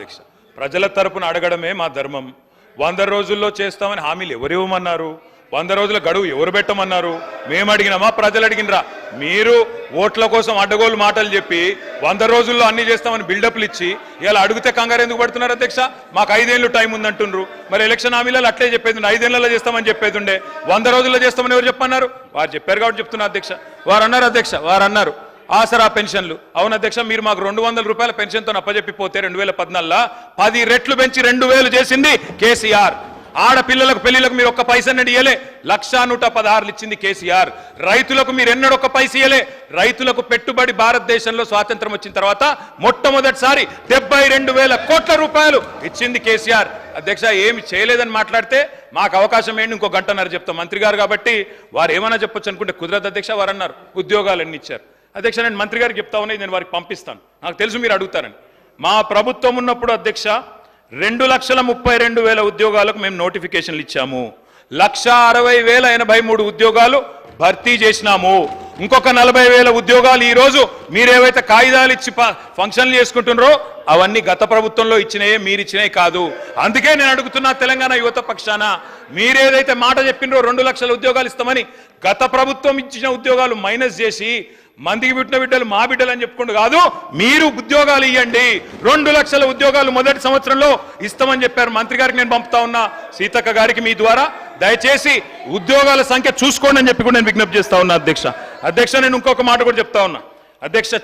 అధ్యక్ష. ప్రజల తరపున అడగడమే మా ధర్మం. వంద రోజుల్లో చేస్తామని హామీలు ఎవరు ఇవ్వమన్నారు? వంద రోజుల గడువు ఎవరు పెట్టమన్నారు? మేము అడిగినామా ప్రజలు అడిగినరా? మీరు ఓట్ల కోసం అడ్డగోలు మాటలు చెప్పి వంద రోజుల్లో అన్ని చేస్తామని బిల్డప్లు ఇచ్చి ఇలా అడిగితే కంగారు ఎందుకు పడుతున్నారు అధ్యక్ష? మాకు ఐదేళ్ళు టైం ఉందంటుండ్రు. మరి ఎలక్షన్ హామీలలో అట్లే చెప్పేది ఐదేళ్ళలో చేస్తామని చెప్పేది ఉండే. వంద రోజుల్లో చేస్తామని ఎవరు చెప్పన్నారు వారు చెప్పారు కాబట్టి చెప్తున్నారు అధ్యక్ష. వారు అన్నారు అధ్యక్ష. వారు అన్నారు. ఆసరా పెన్షన్లు. అవును అధ్యక్ష మీరు మాకు రెండు వందల రూపాయల పెన్షన్తో అప్పజెప్పిపోతే రెండు వేల పద్నాలుగులో? పది రెట్లు పెంచి రెండు వేలు చేసింది కేసీఆర్. ఆడపిల్లలకు పెళ్ళిలకు మీరు ఒక్క పైసన్నది ఇయ్యలే. లక్షా నూట పదహారులు ఇచ్చింది కేసీఆర్. రైతులకు మీరు ఎన్నడొక్క పైస ఇయ్యలే. రైతులకు పెట్టుబడి భారతదేశంలో స్వాతంత్రం వచ్చిన తర్వాత మొట్టమొదటిసారి డెబ్బై రెండు వేల కోట్ల రూపాయలు ఇచ్చింది కేసీఆర్. అధ్యక్ష ఏమి చేయలేదని మాట్లాడితే మాకు అవకాశం ఏంటి? ఇంకో గంటన్నర చెప్తాం. మంత్రి గారు కాబట్టి వారు ఏమైనా చెప్పొచ్చు అనుకుంటే కుదరదు అధ్యక్ష వారు అన్నారు ఉద్యోగాలు ఎన్ని ఇచ్చారు. అధ్యక్ష నేను మంత్రి గారికి చెప్తా ఉన్నాయి నేను వారికి పంపిస్తాను. నాకు తెలుసు మీరు అడుగుతారని. మా ప్రభుత్వం ఉన్నప్పుడు అధ్యక్ష రెండు లక్షల ముప్పై రెండు వేల ఉద్యోగాలకు మేము నోటిఫికేషన్లు ఇచ్చాము. లక్ష అరవై వేల ఎనభై మూడు ఉద్యోగాలు భర్తీ చేసినాము. ఇంకొక నలభై వేల ఉద్యోగాలు ఈరోజు మీరేవైతే కాగితాలు ఇచ్చి ఫంక్షన్లు చేసుకుంటున్నారో అవన్నీ గత ప్రభుత్వంలో ఇచ్చినాయే మీరు ఇచ్చినాయి కాదు. అందుకే నేను అడుగుతున్నా తెలంగాణ యువత పక్షాన మీరేదైతే మాట చెప్పినో రెండు లక్షల ఉద్యోగాలు ఇస్తామని గత ప్రభుత్వం ఇచ్చిన ఉద్యోగాలు మైనస్ చేసి మందికి పుట్టిన బిడ్డలు మా బిడ్డలు అని చెప్పుకుంటూ కాదు మీరు ఉద్యోగాలు ఇవ్వండి రెండు లక్షల ఉద్యోగాలు మొదటి సంవత్సరంలో ఇస్తామని చెప్పారు మంత్రి గారికి నేను పంపుతా ఉన్నా సీతక్క గారికి మీ ద్వారా. దయచేసి ఉద్యోగాల సంఖ్య చూసుకోండి అని చెప్పి కూడా నేను విజ్ఞప్తి చేస్తా ఉన్నా అధ్యక్ష. అధ్యక్ష నేను ఇంకొక మాట కూడా చెప్తా ఉన్నా. అధ్యక్ష